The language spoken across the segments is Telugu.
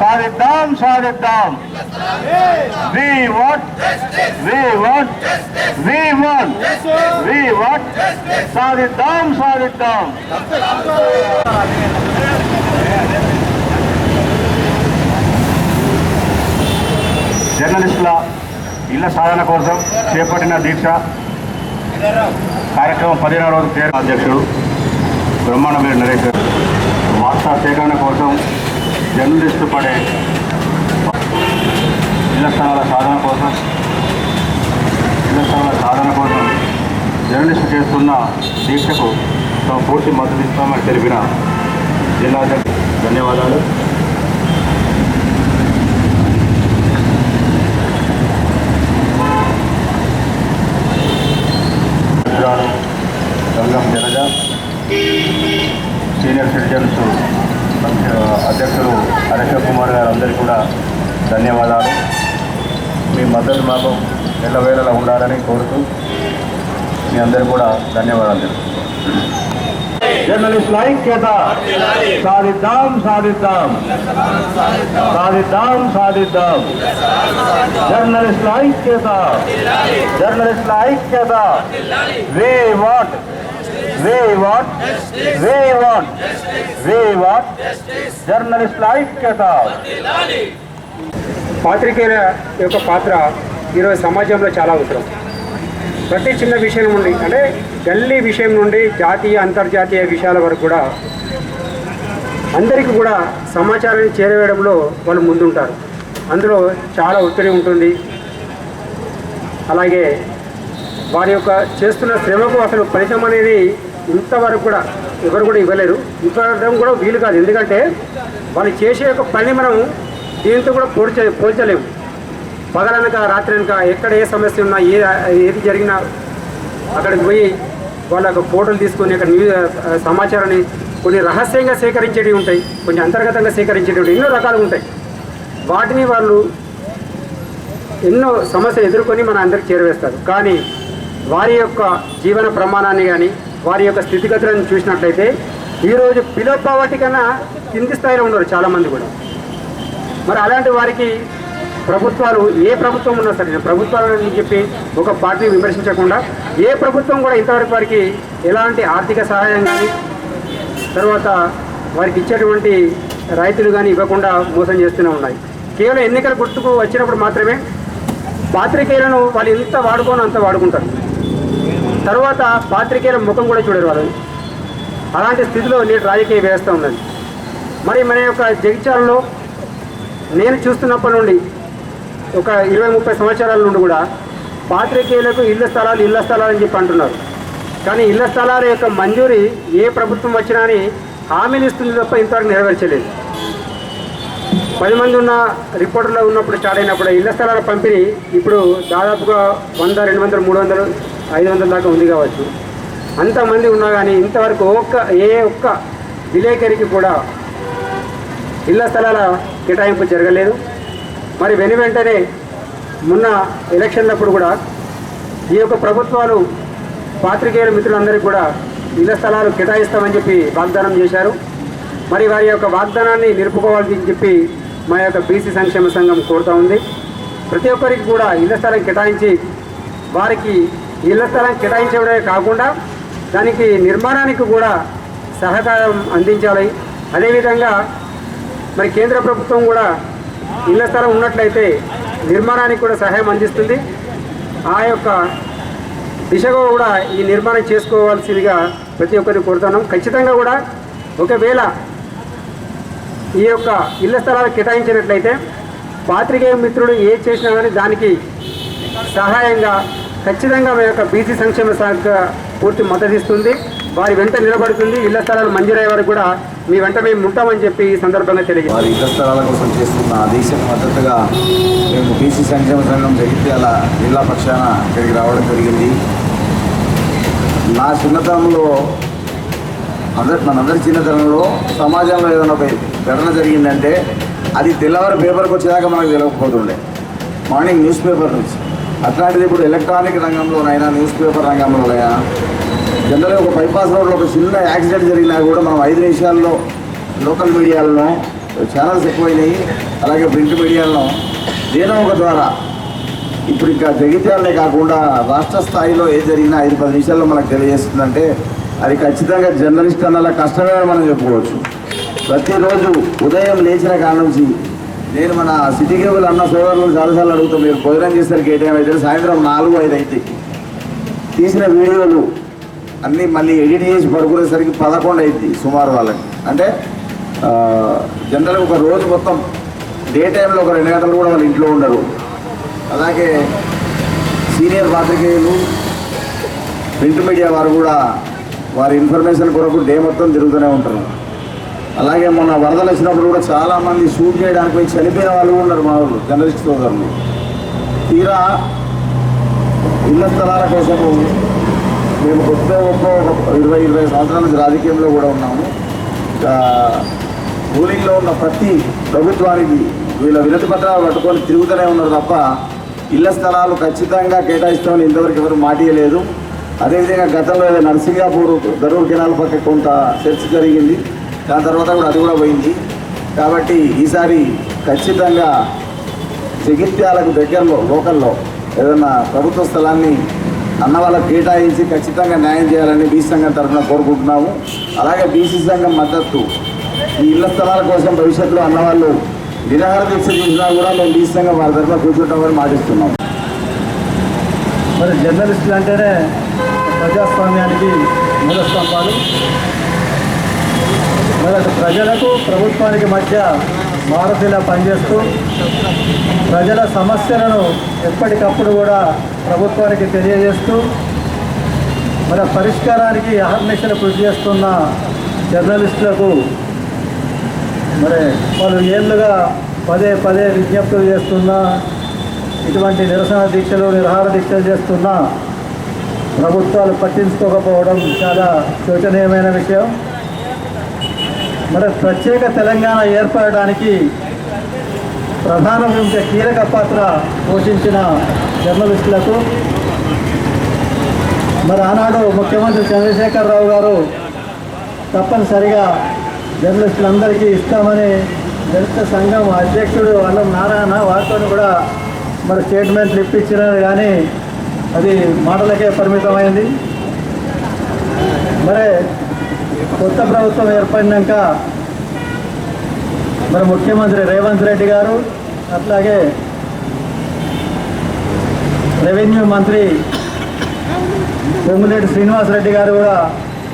సాధిద్దాం we want we want we want we want సాధిద్దాం సాధిద్దాం జర్నలిస్టుల ఇళ్ళ సాధన కోసం చేపట్టిన దీక్ష కార్యక్రమం పదిహేనవ రోజు పేరు అధ్యక్షుడు బ్రహ్మాండమేరు నరేష్ గారు. వార్తా సేకరణ కోసం జర్నలిస్టు పడే ఇళ్ళ స్థానాల సాధన కోసం ఇళ్ళ స్థానాల సాధన కోసం జర్నలిస్టు చేస్తున్న దీక్షకు తాము పూర్తి మద్దతు ఇస్తామని తెలిపిన జిల్లా ధన్యవాదాలు అధ్యక్షురాలు గంగం జనజ సీనియర్ సిటిజన్స్ అధ్యక్షులు హరీష్ కుమార్ గారు అందరికీ కూడా ధన్యవాదాలు మీ మద్దతు మాకు ఎల్లవేళలా ఉండాలని కోరుతూ మీ అందరికీ కూడా ధన్యవాదాలు తెలుపుతున్నాను. జర్నలిస్టుల ఐక్యత సాధిద్దాం సాధిద్దాం. సాధిద్దాం సాధిద్దాం. జర్నలిస్టుల ఐక్యత జర్నలిస్టుల ఐక్యత we want we want we want we want జర్నలిస్టుల ఐక్యత పాత్రికేయుల యొక్క పాత్ర ఈరోజు సమాజంలో చాలా అవసరం. ప్రతి చిన్న విషయం నుండి అంటే గల్లీ విషయం నుండి జాతీయ అంతర్జాతీయ విషయాల వరకు కూడా అందరికీ కూడా సమాచారాన్ని చేరవేయడంలో వాళ్ళు ముందుంటారు. అందులో చాలా ఒత్తిడి ఉంటుంది. అలాగే వారి యొక్క చేస్తున్న శ్రమకు అసలు ఫలితం అనేది ఇంతవరకు కూడా ఎవరు కూడా ఇవ్వలేరు. ఇవ్వడం కూడా వీలు కాదు. ఎందుకంటే వాళ్ళు చేసే యొక్క పని మనం దీంతో కూడా పోల్చ పోల్చలేము. పగలనక రాత్రి అనక ఎక్కడ ఏ సమస్య ఉన్నా ఏ ఏది జరిగినా అక్కడికి పోయి వాళ్ళ ఫోటోలు తీసుకొని అక్కడ న్యూస్ సమాచారాన్ని కొన్ని రహస్యంగా సేకరించేవి ఉంటాయి కొన్ని అంతర్గతంగా సేకరించేవి ఎన్నో రకాలు ఉంటాయి. వాటిని వాళ్ళు ఎన్నో సమస్యలు ఎదుర్కొని మన అందరికి చేరవేస్తారు. కానీ వారి యొక్క జీవన ప్రమాణాన్ని కానీ వారి యొక్క స్థితిగతులను చూసినట్లయితే ఈరోజు బిలో పావర్టీ కన్నా కింది స్థాయిలో ఉన్నారు చాలామంది కూడా. మరి అలాంటి వారికి ప్రభుత్వాలు ఏ ప్రభుత్వం ఉన్నా సరే ప్రభుత్వాలని చెప్పి ఒక పార్టీని విమర్శించకుండా ఏ ప్రభుత్వం కూడా ఇంతవరకు వారికి ఎలాంటి ఆర్థిక సహాయం కానీ తర్వాత వారికి ఇచ్చేటువంటి రైతులు కానీ ఇవ్వకుండా మోసం చేస్తూనే ఉన్నాయి. కేవలం ఎన్నికల గుర్తుకు వచ్చినప్పుడు మాత్రమే పాత్రికేయులను వాళ్ళు ఎంత వాడుకోనో అంత వాడుకుంటారు. తర్వాత పాత్రికేయుల ముఖం కూడా చూడరు వాళ్ళు. అలాంటి స్థితిలో నేటి రాజకీయ వ్యవస్థ ఉన్నది. మరి మన యొక్క జగిత్యాలలో నేను చూస్తున్నప్పటి నుండి ఒక ఇరవై ముప్పై సంవత్సరాల నుండి కూడా పాత్రికేయులకు ఇళ్ళ స్థలాలు ఇళ్ళ స్థలాలు అని చెప్పి అంటున్నారు. కానీ ఇళ్ళ స్థలాల యొక్క మంజూరి ఏ ప్రభుత్వం వచ్చినా అని హామీలు ఇస్తుంది తప్ప ఇంతవరకు నెరవేర్చలేదు. పది మంది ఉన్న రిపోర్టర్లో ఉన్నప్పుడు స్టార్ట్ అయినప్పుడు ఇళ్ళ స్థలాల పంపిణీ ఇప్పుడు దాదాపుగా వంద రెండు వందలు మూడు వందలు ఐదు వందల దాకా ఉంది కావచ్చు. అంతమంది ఉన్నా కానీ ఇంతవరకు ఒక్క ఏ ఒక్క విలేకరికి కూడా ఇళ్ళ స్థలాల కేటాయింపు జరగలేదు. మరి వెను వెంటనే మొన్న ఎలక్షన్లప్పుడు కూడా ఈ యొక్క ప్రభుత్వాలు పాత్రికేయుల మిత్రులందరికీ కూడా ఇళ్ళ స్థలాలు కేటాయిస్తామని చెప్పి వాగ్దానం చేశారు. మరి వారి యొక్క వాగ్దానాన్ని నిలుపుకోవాలని చెప్పి మా యొక్క బీసీ సంక్షేమ సంఘం కోరుతూ ఉంది. ప్రతి ఒక్కరికి కూడా ఇళ్ళ స్థలం కేటాయించి వారికి ఇళ్ళ స్థలం కేటాయించడమే కాకుండా దానికి నిర్మాణానికి కూడా సహకారం అందించాలి. అదేవిధంగా మరి కేంద్ర ప్రభుత్వం కూడా ఇళ్ళ స్థలం ఉన్నట్లయితే నిర్మాణానికి కూడా సహాయం అందిస్తుంది. ఆ యొక్క దిశగా కూడా ఈ నిర్మాణం చేసుకోవాల్సిందిగా ప్రతి ఒక్కరిని కోరుతున్నాం. ఖచ్చితంగా కూడా ఒకవేళ ఈ యొక్క ఇళ్ళ స్థలాలు కేటాయించినట్లయితే పాత్రికేయ మిత్రుడు ఏ చేసినా కానీ దానికి సహాయంగా ఖచ్చితంగా మా యొక్క బీసీ సంక్షేమ శాఖ పూర్తి మద్దతిస్తుంది వారి వెంట నిలబడుతుంది. ఇళ్ళ స్థలాలు మంజూరయ్యే వరకు కూడా మీ వెంట మేము ఉంటామని చెప్పి ఈ సందర్భంగా తెలియజేస్తాం వారి ఇళ్ళ స్థలాల కోసం చేస్తున్న ఆ మద్దతుగా మేము బీసీ సంక్షేమ సంఘం జగిత్యాల జిల్లా పక్షాన ఇక్కడికి రావడం జరిగింది. నా చిన్నతనంలో అందరి మనందరి చిన్నతనంలో సమాజంలో ఏదైనా ఒక ఘటన జరిగిందంటే అది తెల్లవారు పేపర్కి వచ్చేదాకా మనకు తెలియకపోతుండే మార్నింగ్ న్యూస్ పేపర్ నుంచి. అట్లాంటిది ఇప్పుడు ఎలక్ట్రానిక్ రంగంలోనైనా న్యూస్ పేపర్ రంగంలోనైనా జనరల్గా ఒక బైపాస్ రోడ్లో ఒక చిన్న యాక్సిడెంట్ జరిగినా కూడా మనం ఐదు నిమిషాల్లో లోకల్ మీడియాలలో ఛానల్స్ ఎక్కువైనాయి అలాగే ప్రింట్ మీడియాలో ఏదో ఒక ద్వారా. ఇప్పుడు ఇంకా జగిత్యాలనే కాకుండా రాష్ట్ర స్థాయిలో ఏం జరిగినా ఐదు పది నిమిషాల్లో మనకు తెలియజేస్తుందంటే అది ఖచ్చితంగా జర్నలిస్ట్ అన్నలా కష్టమే మనం చెప్పుకోవచ్చు. ప్రతిరోజు ఉదయం లేచిన కాడ నుంచి నేను మన సిటీ కేబుల్ అన్న సోదరులు చాలాసార్లు అడుగుతాం మీరు భోజనం చేసరికి ఏ టైం అయితే? సాయంత్రం నాలుగు ఐదు అయితే తీసిన వీడియోలు అన్నీ మళ్ళీ ఎడిట్ చేసి పడుకునేసరికి పదకొండు అయింది సుమారు వాళ్ళకి. అంటే జనరల్గా ఒక రోజు మొత్తం డే టైంలో ఒక రెండు గంటలు కూడా వాళ్ళు ఇంట్లో ఉండరు. అలాగే సీనియర్ పాత్రికేయులు ప్రింట్ మీడియా వారు కూడా వారి ఇన్ఫర్మేషన్ కొరకు డే మొత్తం తిరుగుతూనే ఉంటారు. అలాగే మొన్న వరదలు వచ్చినప్పుడు కూడా చాలామంది షూట్ చేయడానికి పోయి చనిపోయిన వాళ్ళు ఉన్నారు మా వాళ్ళు జర్నలిస్ట్ సోదరులు. తీరా ఇళ్ళ స్థలాల కోసము మేము కొత్త గొప్ప ఇరవై ఇరవై సంవత్సరాల నుంచి రాజకీయంలో కూడా ఉన్నాము. రూలింగ్లో ఉన్న ప్రతి ప్రభుత్వానికి వీళ్ళ వినతి పత్రాలు పట్టుకొని తిరుగుతూనే ఉన్నారు తప్ప ఇళ్ళ స్థలాలు ఖచ్చితంగా కేటాయిస్తామని ఇంతవరకు ఎవరు మాటియలేదు అదేవిధంగా గతంలో ఏదో నర్సింగాపూర్ దరూర్ కెనాల్ పక్క కొంత చర్చ జరిగింది. దాని తర్వాత కూడా అది కూడా పోయింది. కాబట్టి ఈసారి ఖచ్చితంగా జగిత్యాలకు దగ్గరలో లోకల్లో ఏదైనా ప్రభుత్వ స్థలాన్ని అన్న వాళ్ళకు కేటాయించి ఖచ్చితంగా న్యాయం చేయాలని బీసీ సంఘం తరఫున కోరుకుంటున్నాము. అలాగే బీసీ సంఘం మద్దతు. ఈ ఇళ్ళ స్థలాల కోసం భవిష్యత్తులో అన్నవాళ్ళు నిరాహార దీక్ష చేసినా కూడా మేము బీసీ సంఘం వారి తరఫున కూర్చుంటామని మాటిస్తున్నాం. మరి జర్నలిస్టులు అంటేనే ప్రజాస్వామ్యానికి మూల స్తంభాలు మరి ప్రజలకు ప్రభుత్వానికి మధ్య మారుతిలా పనిచేస్తూ ప్రజల సమస్యలను ఎప్పటికప్పుడు కూడా ప్రభుత్వానికి తెలియజేస్తూ మన పరిష్కారానికి అహర్నిశలు కృషి చేస్తున్న జర్నలిస్టులకు మరి వాళ్ళు ఏళ్ళుగా పదే పదే విజ్ఞప్తులు చేస్తున్నా ఇటువంటి నిరసన దీక్షలు నిరహార దీక్షలు చేస్తున్నా ప్రభుత్వాలు పట్టించుకోకపోవడం చాలా శోచనీయమైన విషయం. మరి ప్రత్యేక తెలంగాణ ఏర్పడడానికి ప్రధాన భూమిక కీలక పాత్ర పోషించిన జర్నలిస్టులకు మరి ఆనాడు ముఖ్యమంత్రి చంద్రశేఖరరావు గారు తప్పనిసరిగా జర్నలిస్టులందరికీ ఇస్తామని దళిత సంఘం అధ్యక్షుడు అల్లం నారాయణ వారితో కూడా మరి స్టేట్మెంట్లు ఇప్పించినారు కానీ అది మాటలకే పరిమితమైంది. మరి కొత్త ప్రభుత్వం ఏర్పడినాక మరి ముఖ్యమంత్రి రేవంత్ రెడ్డి గారు అట్లాగే రెవెన్యూ మంత్రి పొంగులేటి శ్రీనివాసరెడ్డి గారు కూడా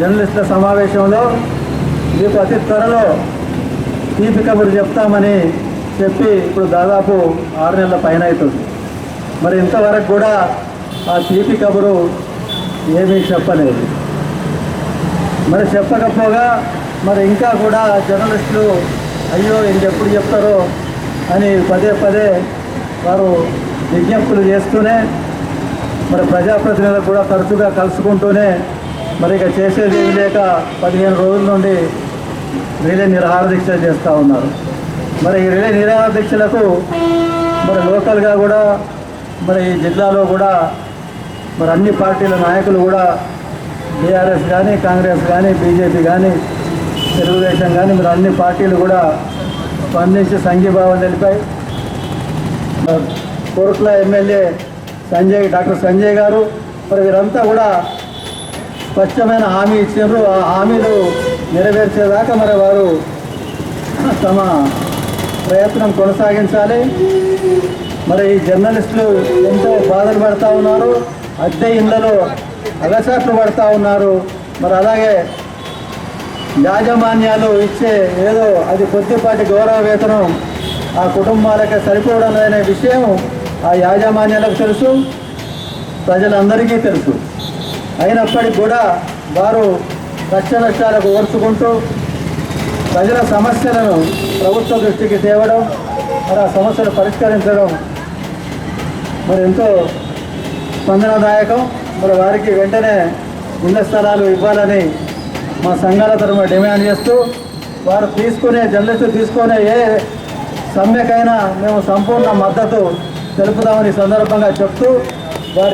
జర్నలిస్టుల సమావేశంలో మీకు అతి త్వరలో తీపి కబురు చెప్తామని చెప్పి ఇప్పుడు దాదాపు ఆరు నెలల పైన అవుతుంది మరి ఇంతవరకు కూడా ఆ తీపి కబురు ఏమీ చెప్పలేదు. మరి చెప్పకపోగా మరి ఇంకా కూడా జర్నలిస్టులు అయ్యో ఇంకెప్పుడు చెప్తారో అని పదే పదే వారు విజ్ఞప్తులు చేస్తూనే మరి ప్రజాప్రతినిధులు కూడా తరచుగా కలుసుకుంటూనే మరి ఇక చేసేది ఏమి లేక పదిహేను రోజుల నుండి రిలే నిరాహార దీక్ష చేస్తూ ఉన్నారు. మరి ఈ రిలే నిరాహార దీక్షలకు మరి లోకల్గా కూడా మరి ఈ జిల్లాలో కూడా మరి అన్ని పార్టీల నాయకులు కూడా టీఆర్ఎస్ కానీ కాంగ్రెస్ కానీ బీజేపీ కానీ తెలుగుదేశం కానీ మరి అన్ని పార్టీలు కూడా స్పందించి సంఘీభావం తెలిపాయి. కోరుట్ల ఎమ్మెల్యే సంజయ్ డాక్టర్ సంజయ్ గారు మరి వీరంతా కూడా స్పష్టమైన హామీ ఇచ్చినారు. ఆ హామీలు నెరవేర్చేదాకా మరి వారు తమ ప్రయత్నం కొనసాగించాలి. మరి ఈ జర్నలిస్టులు ఎంతో బాధలు పడతా ఉన్నారు. అద్దె ఇళ్ళలో అలసట్లు పడతా ఉన్నారు. మరి అలాగే యాజమాన్యాలు ఇచ్చే ఏదో అది కొద్దిపాటి గౌరవ వేతనం ఆ కుటుంబాలకు సరిపోవడం అనే విషయం ఆ యాజమాన్యాలకు తెలుసు ప్రజలందరికీ తెలుసు. అయినప్పటికీ కూడా వారు కష్ట నష్టాలకు ఓర్చుకుంటూ ప్రజల సమస్యలను ప్రభుత్వ దృష్టికి తేవడం మరి ఆ సమస్యలు పరిష్కరించడం మరి ఎంతో స్పందనదాయకం. మరి వారికి వెంటనే ఇళ్ళ స్థలాలు ఇవ్వాలని మా సంఘాల తరఫున డిమాండ్ చేస్తూ వారు తీసుకునే జర్నలిస్టు తీసుకునే ఏ సమ్మెకైనా మేము సంపూర్ణ మద్దతు తెలుపుదామని సందర్భంగా చెప్తూ